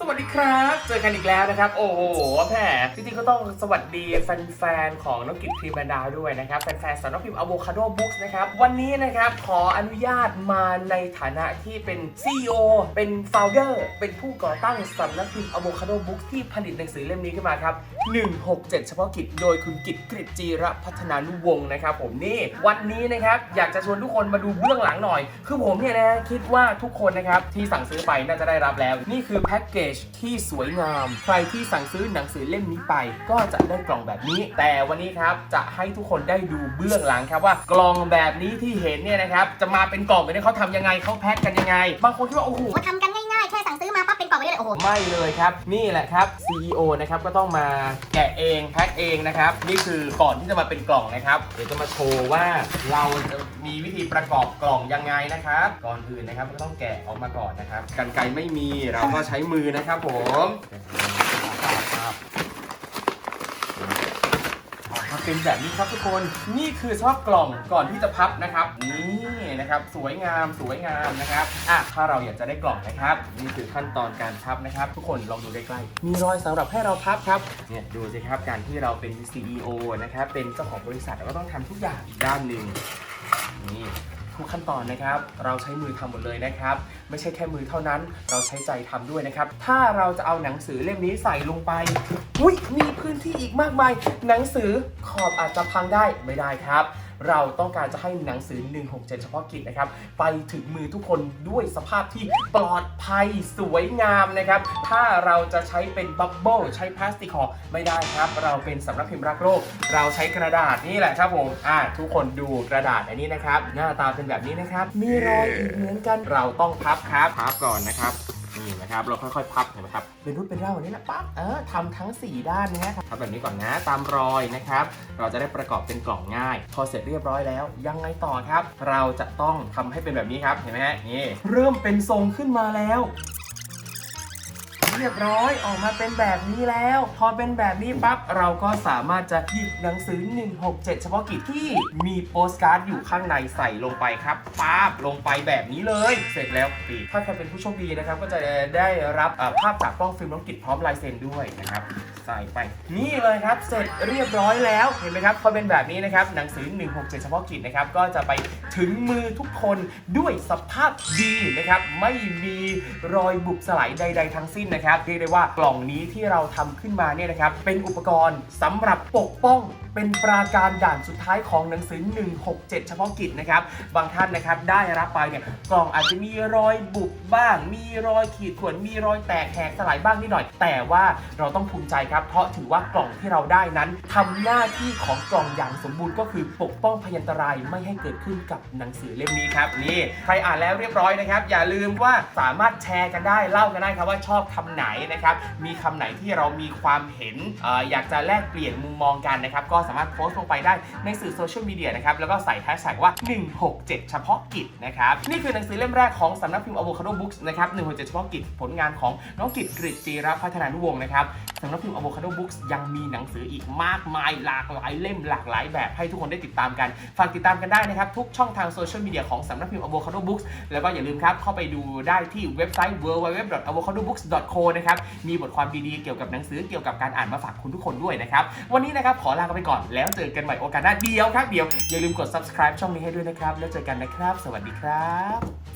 สวัสดีครับ เจอกันอีกแล้วนะครับ โอ้โหแหมจริงๆก็ต้องสวัสดีแฟนๆของน้องกิจครีมแบรนดาวด้วยนะครับ แฟนๆสำนักพิมพ์ Avocado Books นะครับ วันนี้นะครับ ขออนุญาตมาในฐานะที่เป็น CEO เป็น Founder เป็นผู้ก่อตั้งสำนักพิมพ์ Avocado Books ที่ผลิตหนังสือเล่มนี้ขึ้นมาครับ 167 เฉพาะกิจโดยคุณกิจกริจจีระพัฒนานุวงศ์นะครับ ผมนี่วันนี้นะครับอยากจะชวนทุกคนมาดูเบื้องหลังหน่อย คือผมเนี่ยนะคิดว่าทุกคนนะครับที่สั่งซื้อไปน่าจะได้รับแล้ว นี่คือแพ็กเกจที่สวยงาม ใครที่สั่งซื้อหนังสือเล่มนี้ไป ก็จะได้กล่องแบบนี้ แต่วันนี้ครับจะให้ทุกคนได้ดูเบื้องหลังครับว่ากล่องแบบนี้ที่เห็นเนี่ยนะครับจะมาเป็นกล่องแบบนี้เขาทำยังไงเขาแพ็คกันยังไง บางคนคิดว่าโอ้โห เขาทำกัน โอ้โห ไม่เลยครับ นี่แหละครับ CEO นะครับก็ต้องมาแกะเองแพ็คเองนะครับ นี่คือก่อนที่จะมาเป็นกล่องนะครับ เดี๋ยวจะมาโชว์ว่าเราจะมีวิธีประกอบกล่องยังไงนะครับ ก่อนอื่นนะครับก็ต้องแกะออกมาก่อนนะครับกันไกรไม่มีเราก็ใช้มือนะครับผมมา เป็นแบบนี้ครับทุกคนนี่คือชอบกล่องก่อนที่จะพับนะครับนี่นะครับสวยงามสวยงามนะครับอะถ้าเราอยากจะได้กล่องนะครับ นี่คือขั้นตอนการพับนะครับ ทุกคนลองดูใกล้ๆมีรอยสำหรับให้เราพับครับเนี่ยดูสิครับการที่เราเป็น CEO นะครับเป็นเจ้าของบริษัทเราก็ต้องทำทุกอย่างอีกด้านหนึ่งนี่ ทุกขั้นตอนนะครับ เราใช้มือทำหมดเลยนะครับ ไม่ใช่แค่มือเท่านั้น เราใช้ใจทำด้วยนะครับ ถ้าเราจะเอาหนังสือเล่มนี้ใส่ลงไป อุ้ยมีพื้นที่อีกมากมาย หนังสือขอบอาจจะพังได้ไม่ได้ครับ เราต้องการจะให้หนังสือ 167 เฉพาะกิจนะครับไปถึงมือทุกคนด้วยสภาพที่ปลอดภัยสวยงามนะครับ ถ้าเราจะใช้เป็นบับเบิลใช้พลาสติกห่อไม่ได้ครับ เราเป็นสำนักพิมพ์รักโลก เราใช้กระดาษนี่แหละครับผมอ่าทุกคนดูกระดาษอันนี้นะครับ หน้าตาเป็นแบบนี้นะครับ มีรอยอีกเหมือนกันเราต้องพับครับพับก่อนนะครับ นี่นะครับ เราค่อยๆพับเห็นไหมครับ เป็นรูปเป็นร่างแบบนี้แหละปั๊บเออทำทั้ง 4 ด้านนะฮะทำแบบนี้ก่อนนะตามรอยนะครับ เราจะได้ประกอบเป็นกล่องง่าย พอเสร็จเรียบร้อยแล้ว ยังไงต่อครับ เราจะต้องทำให้เป็นแบบนี้ครับเห็นไหมฮะนี่เริ่มเป็นทรงขึ้นมาแล้ว เรียบร้อยออกมาเป็นแบบนี้แล้ว พอเป็นแบบนี้ปั๊บเราก็สามารถจะหยิบหนังสือ 167 เฉพาะกิจที่มีโปสการ์ดอยู่ข้างในใส่ลงไปครับป๊าบลงไปแบบนี้เลย เสร็จแล้วปีถ้าใครเป็นผู้โชคดีนะครับ ก็จะได้รับภาพจากกล้องฟิล์มน้องกิจพร้อมลายเซ็นด้วยนะครับใส่ไป นี่เลยครับ เสร็จเรียบร้อยแล้วเห็นไหมครับพอเป็นแบบนี้นะครับหนังสือ 167 เฉพาะกิจนะครับก็จะไปถึงมือทุกคนด้วยสภาพดีนะครับไม่มีรอยบุบสลายใด ๆ ทั้งสิ้นนะครับเรียกได้ว่ากล่องนี้ที่เราทำขึ้นมาเนี่ยนะครับเป็นอุปกรณ์สำหรับปกป้อง เป็นปราการด่านสุดท้ายของหนังสือ 167 เฉพาะกิจนะครับ บางท่านนะครับได้รับไปเนี่ยกล่องอาจจะมีรอยบุบบ้าง มีรอยขีดข่วนมีรอยแตกแหกสลายบ้างนิดหน่อย แต่ว่าเราต้องภูมิใจครับ เพราะถือว่ากล่องที่เราได้นั้นทำหน้าที่ของกล่องอย่างสมบูรณ์ก็คือปกป้องพยันตรายไม่ให้เกิดขึ้นกับหนังสือเล่มนี้ครับนี่ใครอ่านแล้วเรียบร้อยนะครับ อย่าลืมว่าสามารถแชร์กันได้เล่ากันได้ครับว่าชอบคำไหนนะครับมีคำไหนที่เรามีความเห็นออยากจะแลกเปลี่ยนมุมมองกันนะครับก็สามารถโพสต์ลงไปได้ในสื่อโซเชียลมีเดียนะครับ แล้วก็ใส่แฮชแท็กว่า 167 เฉพาะกิจนะครับ นี่คือหนังสือเล่มแรกของสำนักพิมพ์ Avocado Books นะครับ 167 เฉพาะกิจผลงานของน้องกิจกริจจีรพัฒนานุวงศ์นะครับสำนักพิมพ์ Avocado Books ยังมีหนังสืออีกมากมายหลากหลายเล่มหลากหลายแบบให้ทุกคนได้ติดตามกัน ฝากติดตามกันได้นะครับ ทุกช่องทางโซเชียลมีเดียของสำนักพิมพ์ Avocado Books แล้วก็อย่าลืมครับเข้าไปดูได้ที่เว็บไซต์ www.avocadobooks.co นะครับมีบทความดีๆเกี่ยวกับหนังสือเกี่ยวกับการอ่านมาฝากคุณทุกคนด้วยนะครับวันนี้นะครับขอลาไปก่อนแล้วเจอกันใหม่โอกาสหน้าเดียวครับเดียวอย่าลืมกด subscribe ช่องนี้ให้ด้วยนะครับ แล้วเจอกันนะครับ สวัสดีครับ